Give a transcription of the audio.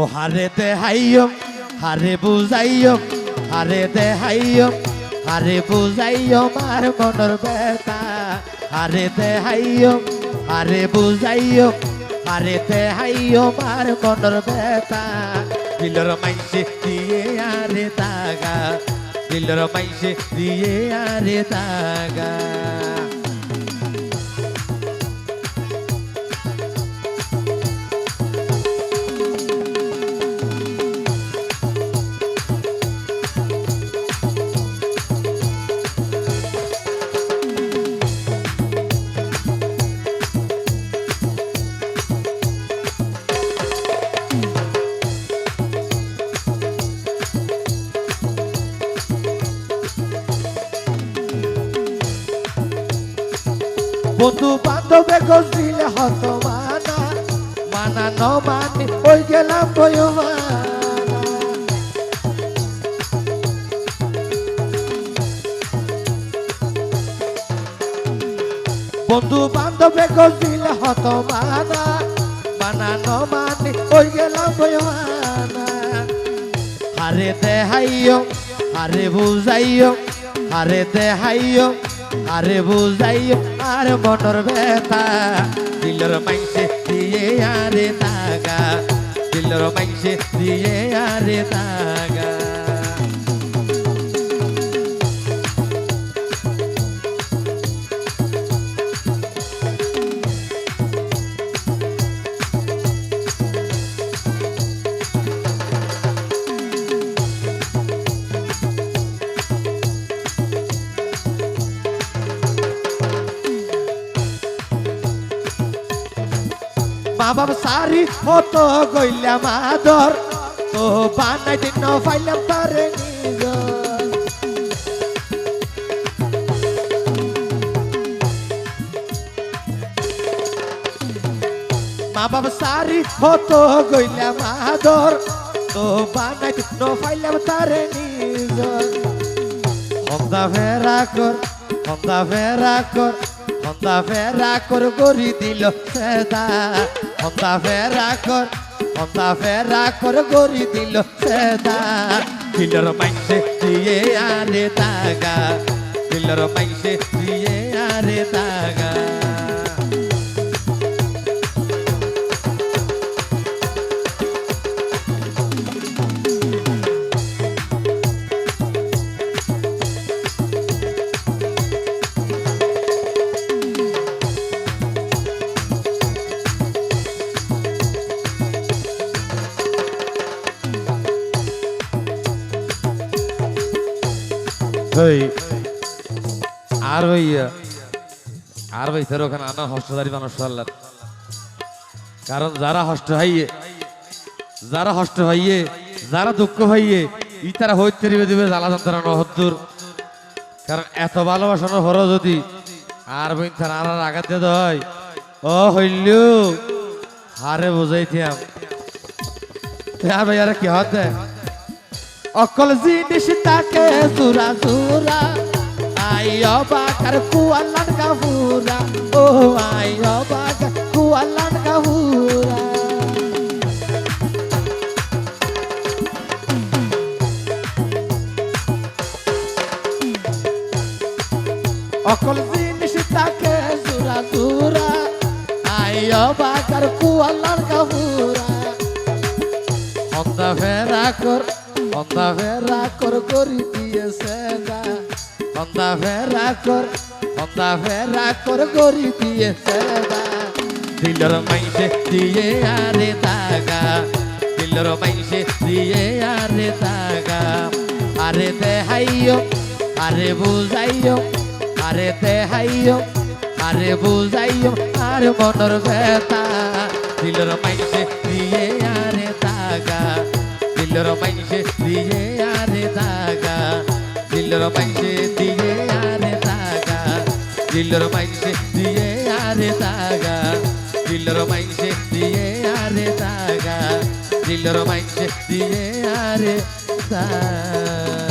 ও হারে দে হাইয়ম হারে বুঝাইয়ম হারে দে হাইয়ম হারে বুঝাইয়ম আর মনের ব্যথা। হারে দে হাইয়ম হারে বুঝাইয়ম হারে দে হাইয়ম আর মনের ব্যথা। দিলর মাইসে দিয়ে আরে তাগা দিলর মাইসে দিয়ে আরে দাগা। বন্ধু বান্ধবে গছিলে হত মানা মানা ন মানি ওই গেলাম বন্ধু বান্ধবে গছিলে হত মানা মানা ন মানি ওই গেলাম বয়মানা হারে দেহাইয় হারে বুঝাইয় হারে দেহাইও আরে বুঝাইও আর মনের ব্যথা। দিলর মাইসে দিয়ে আরে তাগা, দিলর মাইসে দিয়ে আরে তাগা। মা বাবা সারি হতো গইলাম আদর তো বানাই দিন ফাইলাম তারে মা বাবা সারি হতো গইলাম আদর তো বানাই দিন ফাইলাম তারে নিজ হন্দা ফেরা কর, হন্দা ফেরা কর। হন্দা ফেরা কর গরি দিল সেদা হতা ফেরা কর, হতা ফেরা কর গরি দিল সেদা দিলর মাইসে দিয়ে আরে তাগা দিলর মাইসে দিয়ে আরে দাগা কারণ যারা হষ্ট হাইয়ে, যারা হষ্ট হইয়ে, যারা দুঃখ হইয়ে, ই তারা হইতে দিবে দিবে জ্বালা যন্ত্রণা কারণ এত ভালোবাসানো হরো যদি আর বইন তার আর আঘাত হয়, ও হইল হারে বুঝাইতিয়াম আর ভাই আর কি হতে? অকল জিনিস তাকে সুরা সুরা আইয় বাকার কুয়ালান কাহুরা ও আইয় বাকার কুয়ালান কাহুরা অকল জিনিস তাকে সুরা সুরা আইয় বাকার কুয়ালান কাহুরা হন্দা ফেরা কর হন্দা ফেরা কর করি দিয়েছে না হন্দা ফেরা কর হন্দা ফেরা কর করি দিয়েছে না দিলর মাইসে দিয়ে আরে দাগা দিলর মাইসে দিয়ে আরে দাগা আরে দেহাইও আরে বুঝাইও আরে দেহাইও আরে বুঝাইও আর মনের ব্যথা। দিলর মাইসে দিয়ে আরে দাগা দিলর মাইসে দিয়ে আরে দাগা দিল্লর মাইসে দিয়ে আরে দাগা দিল্লর মাইসে দিয়ে আরে দাগা দিল্লর মাইসে দিয়ে আরে দাগা দিল্লর মাইসে দিয়ে আরে দাগা।